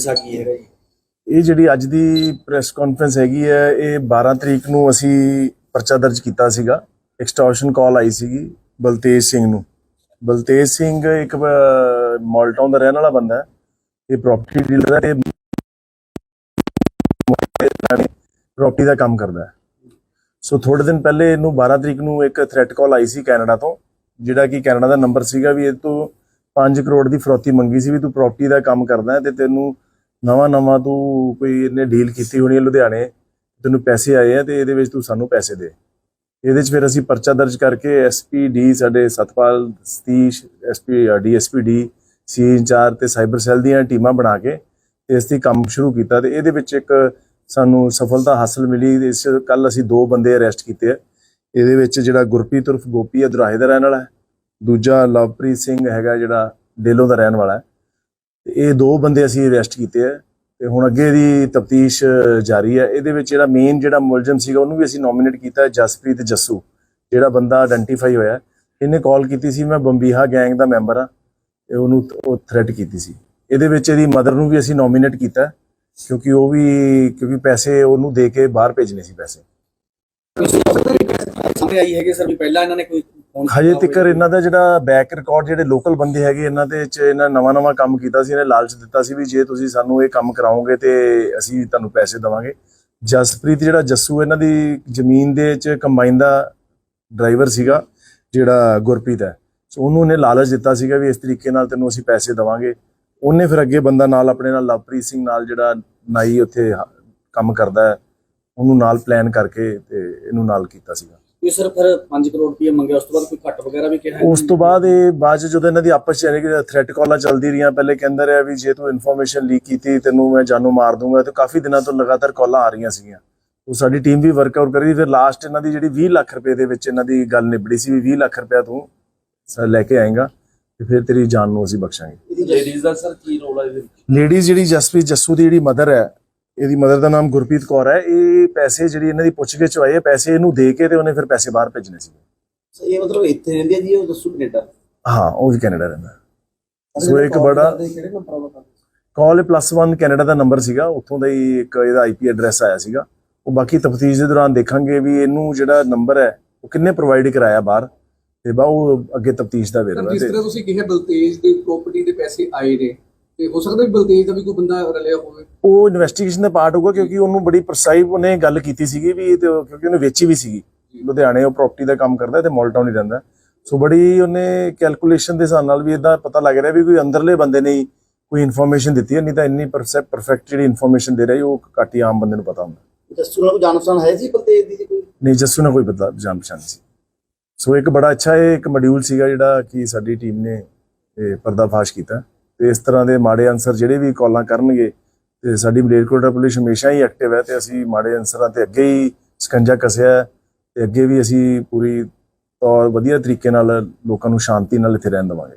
ਕਿੱਸਾ ਕੀ ਹੈਗਾ ਜੀ ਇਹ ਜਿਹੜੀ ਅੱਜ ਦੀ ਪ੍ਰੈਸ ਕਾਨਫਰੰਸ ਹੈਗੀ ਹੈ, ਇਹ 12 ਤਰੀਕ ਨੂੰ ਅਸੀਂ ਪਰਚਾ ਦਰਜ ਕੀਤਾ ਸੀਗਾ। ਐਕਸਟੋਰਸ਼ਨ ਕਾਲ ਆਈ ਸੀਗੀ ਬਲਤੇਜ ਸਿੰਘ ਨੂੰ। ਬਲਤੇਜ ਸਿੰਘ ਇੱਕ ਮਾਲਟਾਊਨ ਦਾ ਰਹਿਣ ਵਾਲਾ ਬੰਦਾ ਹੈ। ਇਹ ਪ੍ਰਾਪਰਟੀ ਡੀਲਰ ਹੈ, ਇਹ ਪ੍ਰਾਪਰਟੀ ਦਾ ਕੰਮ ਕਰਦਾ ਹੈ। ਸੋ ਥੋੜੇ ਦਿਨ ਪਹਿਲੇ ਇਹਨੂੰ 12 ਤਰੀਕ ਨੂੰ ਇੱਕ ਥ੍ਰੈਟ ਕਾਲ ਆਈ ਸੀ ਕੈਨੇਡਾ ਤੋਂ, ਜਿਹੜਾ ਕਿ ਕੈਨੇਡਾ ਦਾ ਨੰਬਰ ਸੀਗਾ ਵੀ ਇਹ ਤੋਂ 5 ਕਰੋੜ ਦੀ ਫਰੋਤੀ ਮੰਗੀ ਸੀ ਵੀ ਤੂੰ ਪ੍ਰਾਪਰਟੀ ਦਾ ਕੰਮ ਕਰਦਾ ਹੈ ਤੇ ਤੈਨੂੰ ਨਵਾਂ ਨਵਾਂ ਤੂੰ ਕੋਈ ਇਹਨੇ ਡੀਲ ਕੀਤੀ ਹੋਣੀ ਹੈ ਲੁਧਿਆਣੇ, ਤੈਨੂੰ ਪੈਸੇ ਆਏ ਆ ਤੇ ਇਹਦੇ ਵਿੱਚ ਤੂੰ ਸਾਨੂੰ ਪੈਸੇ ਦੇ। ਇਹਦੇ 'ਚ ਫਿਰ ਅਸੀਂ ਪਰਚਾ ਦਰਜ ਕਰਕੇ ਐਸਪੀ ਡੀ ਸਾਡੇ Satpal, Satish SP DSP D C incharge ਤੇ ਸਾਈਬਰ ਸੈੱਲ ਦੀਆਂ ਟੀਮਾਂ ਬਣਾ ਕੇ ਤੇ ਇਸ ਤੇ ਕੰਮ ਸ਼ੁਰੂ ਕੀਤਾ ਤੇ ਇਹਦੇ ਵਿੱਚ ਇੱਕ ਸਾਨੂੰ ਸਫਲਤਾ ਹਾਸਲ ਮਿਲੀ। ਇਸ ਕੱਲ ਅਸੀਂ ਦੋ ਬੰਦੇ ਅਰੈਸਟ ਕੀਤੇ ਆ। ਇਹਦੇ ਵਿੱਚ ਜਿਹੜਾ ਗੁਰਪ੍ਰੀਤ ਉਰਫ ਗੋਪੀ ਹੈ ਦੁਰਾਹੇ ਦਾ ਰਹਿਣ ਵਾਲਾ ਹੈ। ਦੂਜਾ ਲਵਪ੍ਰੀਤ ਸਿੰਘ ਹੈਗਾ ਜਿਹੜਾ ਡੇਲੋ ਦਾ ਰਹਿਣ ਵਾਲਾ ਹੈ। ਤੇ ਇਹ ਦੋ ਬੰਦੇ ਅਸੀਂ ਅਰੈਸਟ ਕੀਤੇ ਆ ਤੇ ਹੁਣ ਅੱਗੇ ਦੀ ਤਫਤੀਸ਼ ਜਾਰੀ ਹੈ ਇਹਦੇ ਵਿੱਚ ਜਿਹੜਾ ਮੇਨ ਜਿਹੜਾ ਮੁਲਜ਼ਮ ਸੀਗਾ, ਉਹਨੂੰ ਵੀ ਅਸੀਂ ਨੋਮੀਨੇਟ ਕੀਤਾ ਜਸਪ੍ਰੀਤ ਜੱਸੂ, ਜਿਹੜਾ ਬੰਦਾ ਆਇਡੈਂਟੀਫਾਈ ਹੋਇਆ। ਇਹਨੇ ਕਾਲ ਕੀਤੀ ਸੀ, ਮੈਂ ਬੰਬੀਹਾ ਗੈਂਗ ਦਾ ਮੈਂਬਰ ਆ ਤੇ ਉਹਨੂੰ ਉਹ ਥ੍ਰੈਟ ਕੀਤੀ ਸੀ। ਇਹਦੇ ਵਿੱਚ ਇਹਦੀ ਮਦਰ ਨੂੰ ਵੀ ਅਸੀਂ ਨੋਮੀਨੇਟ ਕੀਤਾ, ਕਿਉਂਕਿ ਉਹ ਵੀ, ਕਿਉਂਕਿ ਪੈਸੇ ਉਹਨੂੰ ਦੇ ਕੇ ਬਾਹਰ ਭੇਜਣੇ ਸੀ ਪੈਸੇ। ਸਾਹਮਣੇ ਆਈ ਹੈਗੇ, ਸਰ, ਵੀ ਪਹਿਲਾਂ ਇਹਨਾਂ ਨੇ ਕੋਈ ਹਜੇ ਤੱਕਰ ਇਹਨਾਂ ਦਾ ਜਿਹੜਾ ਬੈਕ ਰਿਕਾਰਡ ਜਿਹੜੇ ਲੋਕਲ ਬੰਦੇ ਹੈਗੇ ਇਹਨਾਂ ਦੇ ਵਿੱਚ ਇਹਨਾਂ ਨਵਾਂ ਨਵਾਂ ਕੰਮ ਕੀਤਾ ਸੀ ਇਹਨੇ ਲਾਲਚ ਦਿੱਤਾ ਸੀ ਵੀ ਜੇ ਤੁਸੀਂ ਸਾਨੂੰ ਇਹ ਕੰਮ ਕਰਾਓਗੇ ਤੇ ਅਸੀਂ ਤੁਹਾਨੂੰ ਪੈਸੇ ਦੇਵਾਂਗੇ। ਜਸਪ੍ਰੀਤ ਜਿਹੜਾ ਜੱਸੂ ਇਹਨਾਂ ਦੀ ਜ਼ਮੀਨ ਦੇ ਵਿੱਚ ਕੰਬਾਈਨ ਦਾ ਡਰਾਈਵਰ ਸੀਗਾ ਜਿਹੜਾ ਗੁਰਪ੍ਰੀਤ ਹੈ। ਸੋ ਉਹਨੂੰ ਇਹਨੇ ਲਾਲਚ ਦਿੱਤਾ ਸੀਗਾ ਵੀ ਇਸ ਤਰੀਕੇ ਨਾਲ ਤੈਨੂੰ ਅਸੀਂ ਪੈਸੇ ਦੇਵਾਂਗੇ। ਉਹਨੇ ਫਿਰ ਅੱਗੇ ਬੰਦਾ ਨਾਲ ਆਪਣੇ ਨਾਲ ਲਵਪ੍ਰੀਤ ਸਿੰਘ ਨਾਲ ਜਿਹੜਾ ਨਾਈ ਉੱਥੇ ਕੰਮ ਕਰਦਾ ਹੈ ਉਹਨੂੰ ਨਾਲ ਪਲਾਨ ਕਰਕੇ ਤੇ ਇਹਨੂੰ ਨਾਲ ਕੀਤਾ ਸੀਗਾ। ਕੋਈ ਸਰ ਫਿਰ 5 ਕਰੋੜ ਰੁਪਏ ਮੰਗਿਆ ਉਸ ਤੋਂ ਬਾਅਦ ਕੋਈ ਘੱਟ ਵਗੈਰਾ ਵੀ ਕਿਹਾ ਉਸ ਤੋਂ ਬਾਅਦ ਇਹ ਬਾਅਦ ਜਦੋਂ ਇਹਨਾਂ ਦੀ ਆਪਸ ਚ ਥ੍ਰੈਟ ਕਾਲਾਂ ਚੱਲਦੀ ਰਹੀਆਂ ਪਹਿਲੇ ਕਹਿੰਦਾ ਰਿਹਾ ਵੀ ਜੇ ਤੂੰ ਇਨਫੋਰਮੇਸ਼ਨ ਲੀਕ ਕੀਤੀ ਤੈਨੂੰ ਮੈਂ ਜਾਨੋਂ ਮਾਰ ਦੂੰਗਾ ਤੇ ਕਾਫੀ ਦਿਨਾਂ ਤੋਂ ਲਗਾਤਾਰ ਕਾਲਾਂ ਆ ਰਹੀਆਂ ਸੀਗੀਆਂ। ਉਹ ਸਾਡੀ ਟੀਮ ਵੀ ਵਰਕਆਊਟ ਕਰੀ ਫਿਰ ਲਾਸਟ ਇਹਨਾਂ ਦੀ ਜਿਹੜੀ 20 ਲੱਖ ਰੁਪਏ ਦੇ ਵਿੱਚ ਇਹਨਾਂ ਦੀ ਗੱਲ ਨਿਬੜੀ ਸੀ ਵੀ 20 ਲੱਖ ਰੁਪਇਆ ਤੂੰ ਲੈ ਕੇ ਆਏਗਾ ਤੇ ਫਿਰ ਤੇਰੀ ਜਾਨ ਨੂੰ ਅਸੀਂ ਬਖਸ਼ਾਂਗੇ। ਲੇਡੀਜ਼ ਦਾ ਸਰ ਕੀ ਰੋਲ ਹੈ ਇਹਦੇ ਵਿੱਚ? ਲੇਡੀਜ਼ ਜਿਹੜੀ ਜਸਪ੍ਰੀਤ ਜੱਸੂ ਦੀ ਜਿਹੜੀ ਮਦਰ ਹੈ ਇਹਦੀ ਮਦਰ ਦਾ ਨਾਮ ਗੁਰਪ੍ਰੀਤ ਕੌਰ ਹੈ। ਇਹ ਪੈਸੇ ਜਿਹੜੀ ਇਹਨਾਂ ਦੀ ਪੁੱਛਗਿੱਛ ਹੋਈ ਹੈ ਪੈਸੇ ਇਹਨੂੰ ਦੇ ਕੇ ਤੇ ਉਹਨੇ ਫਿਰ ਪੈਸੇ ਬਾਹਰ ਭੇਜਣੇ ਸੀ। ਸਰ ਇਹ ਮਤਲਬ ਇੱਥੇ ਰਹਿੰਦੀ ਹੈ ਜੀ ਉਹ ਦੱਸੋ ਕੈਨੇਡਾ? ਹਾਂ ਉਹ ਵੀ ਕੈਨੇਡਾ ਰਹਿੰਦਾ। ਸੋ ਇੱਕ ਬੜਾ ਕਾਲ ਪਲੱਸ 1 ਕੈਨੇਡਾ ਦਾ ਨੰਬਰ ਸੀਗਾ। ਉੱਥੋਂ ਦਾ ਹੀ ਇੱਕ ਇਹਦਾ ਆਈਪੀ ਐਡਰੈਸ ਆਇਆ ਸੀਗਾ। ਉਹ ਬਾਕੀ ਤਫਤੀਸ਼ ਦੇ ਦੌਰਾਨ ਦੇਖਾਂਗੇ ਵੀ ਇਹਨੂੰ ਜਿਹੜਾ ਨੰਬਰ ਹੈ ਉਹ ਕਿੰਨੇ ਪ੍ਰੋਵਾਈਡ ਕਰਾਇਆ ਬਾਹਰ। ਤੇ ਬਾ ਉਹ ਅੱਗੇ ਤਫਤੀਸ਼ ਦਾ ਵੇਰਵਾ ਜਿਸ ਤਰ੍ਹਾਂ ਤੁਸੀਂ ਕਿਹਾ ਬਲਤੇਜ ਦੀ ਪ੍ਰਾਪਰਟੀ ਦੇ ਪੈਸੇ ਆਏ ਨੇ? ਤੇ ਹੋ ਸਕਦਾ ਵੀ ਬਲਤੇਜ ਦਾ ਵੀ ਕੋਈ ਬੰਦਾ ਰਲਿਆ ਹੋਵੇ। ਉਹ ਇਨਵੈਸਟੀਗੇਸ਼ਨ ਦਾ ਪਾਰਟ ਹੋਊਗਾ ਕਿਉਂਕਿ ਉਹਨੂੰ ਬੜੀ ਪ੍ਰਸਾਈਵ ਉਹਨੇ ਗੱਲ ਕੀਤੀ ਸੀਗੀ ਵੀ ਇਹ ਤੇ ਕਿਉਂਕਿ ਉਹਨੇ ਵੇਚੀ ਵੀ ਸੀਗੀ। ਲੁਧਿਆਣੇ ਉਹ ਪ੍ਰਾਪਰਟੀ ਦਾ ਕੰਮ ਕਰਦਾ ਤੇ ਮਾਲਟਾਊਨ ਹੀ ਰਹਿੰਦਾ। ਸੋ ਬੜੀ ਉਹਨੇ ਕੈਲਕੂਲੇਸ਼ਨ ਦੇ ਹਿਸਾਬ ਨਾਲ ਵੀ ਇਦਾਂ ਪਤਾ ਲੱਗ ਰਿਹਾ ਵੀ ਕੋਈ ਅੰਦਰਲੇ ਬੰਦੇ ਨੇ ਕੋਈ ਇਨਫੋਰਮੇਸ਼ਨ ਦਿੱਤੀ ਹੈ ਨਹੀਂ ਤਾਂ ਇੰਨੀ ਪਰਫੈਕਟ ਜਿਹੜੀ ਇਨਫੋਰਮੇਸ਼ਨ ਦੇ ਰਿਹਾ ਉਹ ਘੱਟ ਹੀ ਆਮ ਬੰਦੇ ਨੂੰ ਪਤਾ ਹੁੰਦਾ। ਜਸੂ ਨਾਲ ਕੋਈ ਜਾਣ ਪਛਾਣ ਹੈ ਸੀ ਬਲਤੇਜ ਦੀ ਜੀ ਕੋਈ? ਨਹੀਂ ਜੱਸੂ ਨਾਲ ਕੋਈ ਪਤਾ ਜਾਣ ਪਛਾਣ ਸੀ। ਸੋ ਇੱਕ ਬੜਾ ਅੱਛਾ ਇਹ ਇੱਕ ਮੋਡਿਊਲ ਸੀਗਾ ਜਿਹੜਾ ਕਿ ਸਾਡੀ ਟੀਮ ਨੇ ਪਰਦਾਫਾਸ਼ ਕੀਤਾ। ਤੇ ਇਸ ਤਰ੍ਹਾਂ ਦੇ ਮਾੜੇ ਅਨਸਰ ਜਿਹੜੇ ਵੀ ਕਾਲਾਂ ਕਰਨਗੇ, ਤੇ ਸਾਡੀ ਮਲੇਰਕੋਟਲਾ ਪੁਲਿਸ ਹਮੇਸ਼ਾ ਹੀ ਐਕਟਿਵ ਹੈ ਤੇ ਅਸੀਂ ਮਾੜੇ ਅਨਸਰਾਂ ਤੇ ਅੱਗੇ ਹੀ ਸਕੰਜਾ ਕੱਸਿਆ ਹੈ ਤੇ ਅੱਗੇ ਵੀ ਅਸੀਂ ਪੂਰੀ ਤੌਰ ਵਧੀਆ ਤਰੀਕੇ ਨਾਲ ਲੋਕਾਂ ਨੂੰ ਸ਼ਾਂਤੀ ਨਾਲ ਇੱਥੇ ਰਹਿਣ ਦੇਵਾਂਗੇ।